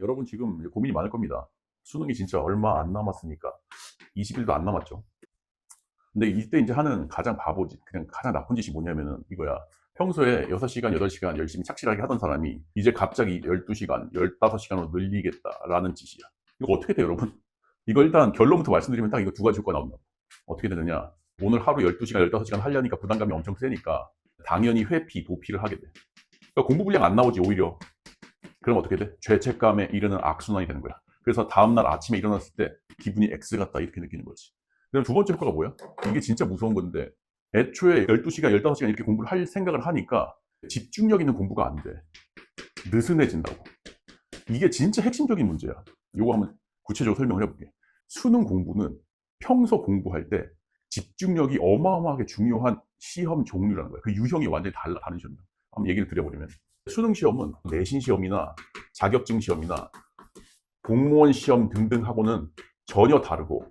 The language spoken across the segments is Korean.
여러분 지금 고민이 많을 겁니다. 수능이 진짜 얼마 안 남았으니까 20일도 안 남았죠. 근데 이때 이제 하는 가장 바보짓, 그냥 가장 나쁜 짓이 뭐냐면은 이거야. 평소에 6시간, 8시간 열심히 착실하게 하던 사람이 이제 갑자기 12시간, 15시간으로 늘리겠다라는 짓이야. 이거 어떻게 돼, 여러분? 이거 일단 결론부터 말씀드리면 딱 이거 두 가지 효과가 나옵니다. 어떻게 되느냐. 오늘 하루 12시간, 15시간 하려니까 부담감이 엄청 세니까 당연히 회피, 도피를 하게 돼. 그러니까 공부 분량 안 나오지, 오히려. 그럼 어떻게 돼? 죄책감에 이르는 악순환이 되는 거야. 그래서 다음날 아침에 일어났을 때 기분이 X 같다 이렇게 느끼는 거지. 그럼 두 번째 효과가 뭐야? 이게 진짜 무서운 건데 애초에 12시간, 15시간 이렇게 공부를 할 생각을 하니까 집중력 있는 공부가 안 돼. 느슨해진다고. 이게 진짜 핵심적인 문제야. 이거 한번 구체적으로 설명을 해볼게. 수능 공부는 평소 공부할 때 집중력이 어마어마하게 중요한 시험 종류라는 거야. 그 유형이 완전히 달라, 다른 시험이야. 한번 얘기를 드려버리면. 수능 시험은 내신 시험이나 자격증 시험이나 공무원 시험 등등하고는 전혀 다르고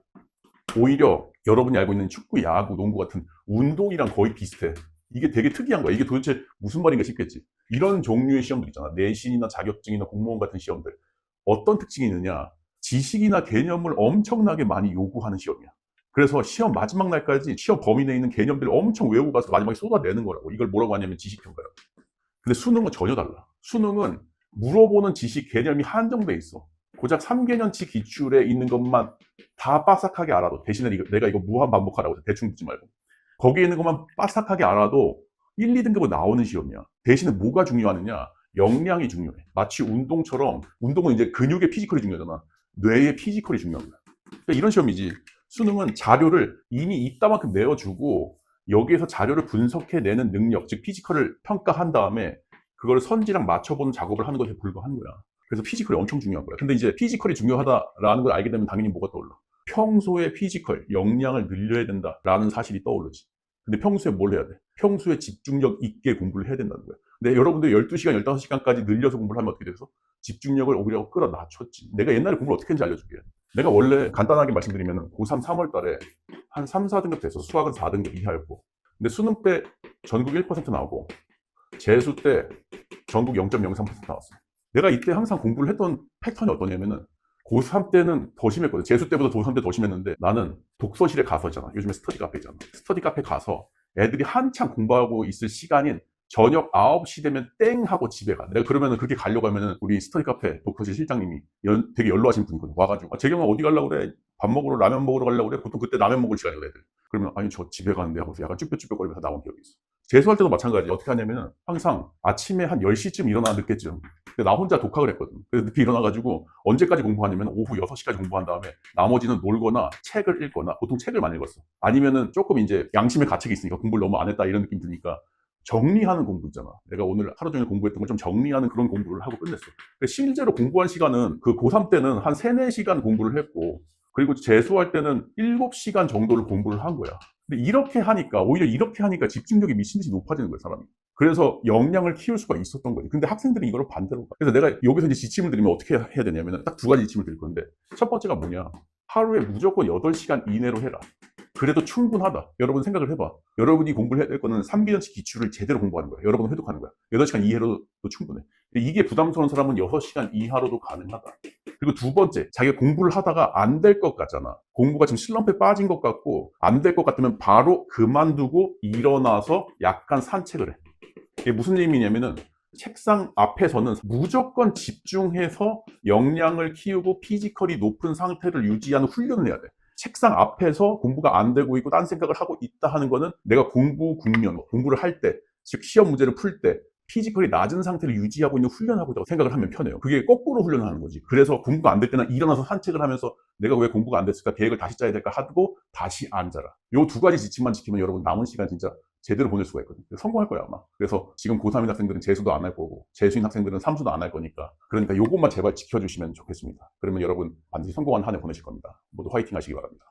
오히려 여러분이 알고 있는 축구, 야구, 농구 같은 운동이랑 거의 비슷해. 이게 되게 특이한 거야. 이게 도대체 무슨 말인가 싶겠지. 이런 종류의 시험들 있잖아. 내신이나 자격증이나 공무원 같은 시험들. 어떤 특징이 있느냐? 지식이나 개념을 엄청나게 많이 요구하는 시험이야. 그래서 시험 마지막 날까지 시험 범위 내에 있는 개념들을 엄청 외우고 가서 마지막에 쏟아내는 거라고. 이걸 뭐라고 하냐면 지식평가라고. 근데 수능은 전혀 달라. 수능은 물어보는 지식 개념이 한정돼 있어. 고작 3개년치 기출에 있는 것만 다 빠삭하게 알아도 대신에 이거- 내가 이거 무한 반복하라고 대충 묻지 말고 거기에 있는 것만 빠삭하게 알아도 1, 2등급으로 나오는 시험이야. 대신에 뭐가 중요하느냐? 역량이 중요해. 마치 운동처럼 운동은 이제 근육의 피지컬이 중요하잖아. 뇌의 피지컬이 중요한 거야. 그러니까 이런 시험이지. 수능은 자료를 이미 이따만큼 내어주고 여기에서 자료를 분석해내는 능력, 즉 피지컬을 평가한 다음에 그걸 선지랑 맞춰보는 작업을 하는 것에 불과한 거야. 그래서 피지컬이 엄청 중요한 거야. 근데 이제 피지컬이 중요하다라는 걸 알게 되면 당연히 뭐가 떠올라? 평소에 피지컬, 역량을 늘려야 된다라는 사실이 떠오르지. 근데 평소에 뭘 해야 돼? 평소에 집중력 있게 공부를 해야 된다는 거야. 근데 여러분들 12시간, 15시간까지 늘려서 공부를 하면 어떻게 돼서? 집중력을 오히려 끌어 낮췄지. 내가 옛날에 공부를 어떻게 했는지 알려줄게. 내가 원래 간단하게 말씀드리면 고3 3월 달에 한 3, 4등급 돼서 수학은 4등급 이하였고 근데 수능 때 전국 1% 나오고 재수 때 전국 0.03% 나왔어. 내가 이때 항상 공부를 했던 패턴이 어떠냐면은 고3 때는 더 심했거든. 재수 때보다 고3 때 더 심했는데 나는 독서실에 가서 있잖아. 요즘에 스터디 카페 있잖아. 스터디 카페 가서 애들이 한창 공부하고 있을 시간인 저녁 9시 되면 땡 하고 집에 가. 내가 그러면은 그렇게 가려고 하면은 우리 스터디 카페 독서실 실장님이 연- 되게 연로하신 분이거든. 와가지고 아, 재경아 어디 가려고 그래? 밥 먹으러 라면 먹으러 가려고 그래? 보통 그때 라면 먹을 시간이거든. 그러면 아니 저 집에 가는데 하고서 약간 쭈뼛쭈뼛거리면서 나온 기억이 있어. 재수할 때도 마찬가지. 어떻게 하냐면은 항상 아침에 한 10시쯤 일어나 늦게쯤. 근데 나 혼자 독학을 했거든. 그래서 늦게 일어나가지고 언제까지 공부하냐면 오후 6시까지 공부한 다음에 나머지는 놀거나 책을 읽거나 보통 책을 많이 읽었어. 아니면은 조금 이제 양심의 가책이 있으니까 공부를 너무 안 했다 이런 느낌 드니까 정리하는 공부 있잖아. 내가 오늘 하루 종일 공부했던 걸 좀 정리하는 그런 공부를 하고 끝냈어. 근데 실제로 공부한 시간은 그 고3 때는 한 3, 4시간 공부를 했고 그리고 재수할 때는 7시간 정도를 공부를 한 거야. 근데 이렇게 하니까 오히려 이렇게 하니까 집중력이 미친 듯이 높아지는 거야, 사람이. 그래서 역량을 키울 수가 있었던 거지. 근데 학생들은 이걸 반대로 가. 그래서 내가 여기서 이제 지침을 드리면 어떻게 해야 되냐면 딱 두 가지 지침을 드릴 건데 첫 번째가 뭐냐? 하루에 무조건 8시간 이내로 해라. 그래도 충분하다. 여러분 생각을 해봐. 여러분이 공부를 해야 될 거는 3기년치 기출을 제대로 공부하는 거야. 여러분은 회독하는 거야. 8시간 이하로도 충분해. 이게 부담스러운 사람은 6시간 이하로도 가능하다. 그리고 두 번째, 자기가 공부를 하다가 안 될 것 같잖아. 공부가 지금 슬럼프에 빠진 것 같고 안 될 것 같으면 바로 그만두고 일어나서 약간 산책을 해. 이게 무슨 의미냐면은 책상 앞에서는 무조건 집중해서 역량을 키우고 피지컬이 높은 상태를 유지하는 훈련을 해야 돼. 책상 앞에서 공부가 안 되고 있고 딴 생각을 하고 있다 하는 거는 내가 공부 국면, 공부를 할 때, 즉 시험 문제를 풀 때 피지컬이 낮은 상태를 유지하고 있는 훈련하고 있다고 생각을 하면 편해요. 그게 거꾸로 훈련하는 거지. 그래서 공부가 안 될 때는 일어나서 산책을 하면서 내가 왜 공부가 안 됐을까 계획을 다시 짜야 될까 하고 다시 앉아라. 요 두 가지 지침만 지키면 여러분 남은 시간 진짜 제대로 보낼 수가 있거든요. 성공할 거야 아마. 그래서 지금 고3인 학생들은 재수도 안 할 거고 재수인 학생들은 삼수도 안 할 거니까 그러니까 요것만 제발 지켜주시면 좋겠습니다. 그러면 여러분 반드시 성공한 한 해 보내실 겁니다. 모두 화이팅 하시기 바랍니다.